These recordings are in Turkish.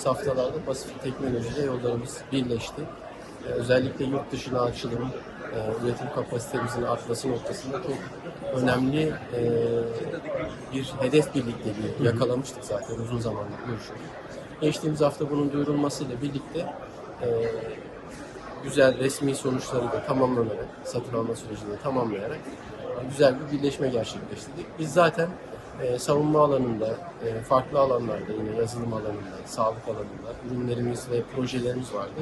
geçtiğimiz haftalarda Pasifik Teknoloji'de yollarımız birleşti. Ee, özellikle yurt dışına açılım, e, üretim kapasitemizin artması noktasında çok önemli e, bir hedef birlikteliği yakalamıştık zaten uzun zamandır görüşüyoruz. Geçtiğimiz hafta bunun duyurulmasıyla birlikte e, güzel resmi sonuçları da tamamlanarak, satın alma sürecini de tamamlayarak güzel bir birleşme gerçekleştirdik. Biz zaten e, savunma alanında, e, farklı alanlarda yine yazılım alanında, sağlık alanında ürünlerimiz ve projelerimiz vardı.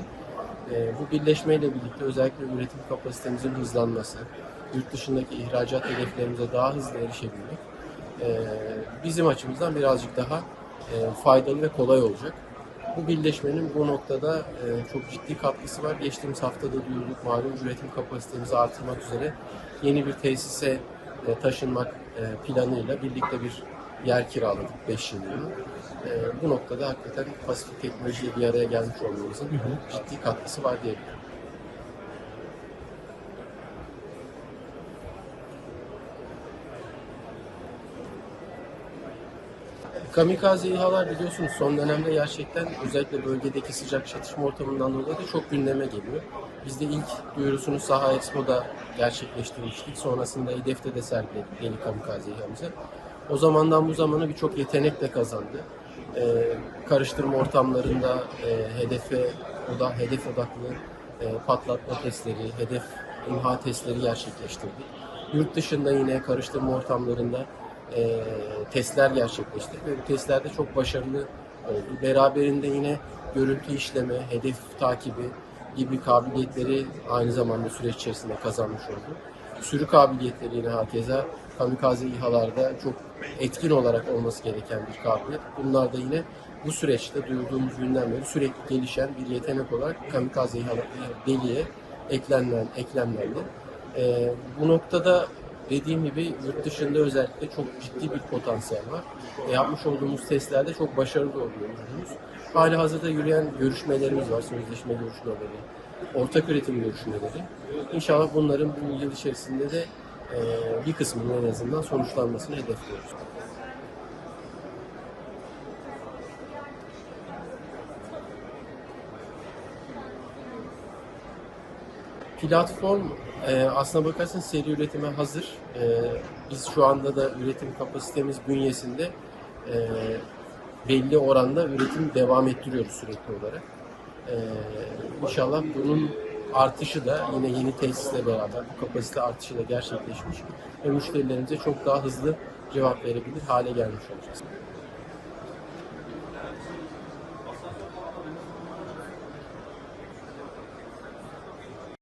E, bu birleşmeyle birlikte özellikle üretim kapasitemizin hızlanması, yurt dışındaki ihracat hedeflerimize daha hızlı erişebilmek e, bizim açımızdan birazcık daha e, faydalı ve kolay olacak. Bu birleşmenin bu noktada e, çok ciddi katkısı var. Geçtiğimiz haftada duyurduk malum üretim kapasitemizi artırmak üzere yeni bir tesise e, taşınmak e, planıyla birlikte bir yer kiraladık 5 yıllığına. E, bu noktada hakikaten Pasifik teknolojiyle bir araya gelmiş olmamızın ciddi katkısı var diyebilirim. Kamikaze İHA'lar biliyorsunuz son dönemde gerçekten özellikle bölgedeki sıcak çatışma ortamından dolayı da çok gündeme geliyor. Biz de ilk duyurusunu Saha Expo'da gerçekleştirmiştik. Sonrasında İDEF'te de sergiledik yeni kamikaze İHA'mızı. O zamandan bu zamana birçok yetenek de kazandı. Ee, karıştırma ortamlarında e, hedefe, o da hedef odaklı e, patlatma testleri, hedef imha testleri gerçekleştirdik. Yurt dışında yine karıştırma ortamlarında e, testler gerçekleştirdik ve bu testlerde çok başarılı oldu. Beraberinde yine görüntü işleme, hedef takibi gibi kabiliyetleri aynı zamanda süreç içerisinde kazanmış oldu. Sürü kabiliyetleri yine hakeza kamikaze İHA'larda çok etkin olarak olması gereken bir kabiliyet. Bunlar da yine bu süreçte duyurduğumuz günden beri sürekli gelişen bir yetenek olarak kamikaze İHA deliğe eklenen, eklemlendi. Ee, bu noktada dediğim gibi yurt dışında özellikle çok ciddi bir potansiyel var. E, yapmış olduğumuz testlerde çok başarılı oluyor ürünümüz. Hali hazırda yürüyen görüşmelerimiz var, sözleşme görüşmeleri, ortak üretim görüşmeleri. İnşallah bunların bu yıl içerisinde de e, bir kısmının en azından sonuçlanmasını hedefliyoruz. Platform e, aslına bakarsan seri üretime hazır. E, biz şu anda da üretim kapasitemiz bünyesinde e, belli oranda üretim devam ettiriyoruz sürekli olarak. E, inşallah bunun artışı da yine yeni tesisle beraber bu kapasite artışı da gerçekleşmiş ve müşterilerimize çok daha hızlı cevap verebilir hale gelmiş olacağız.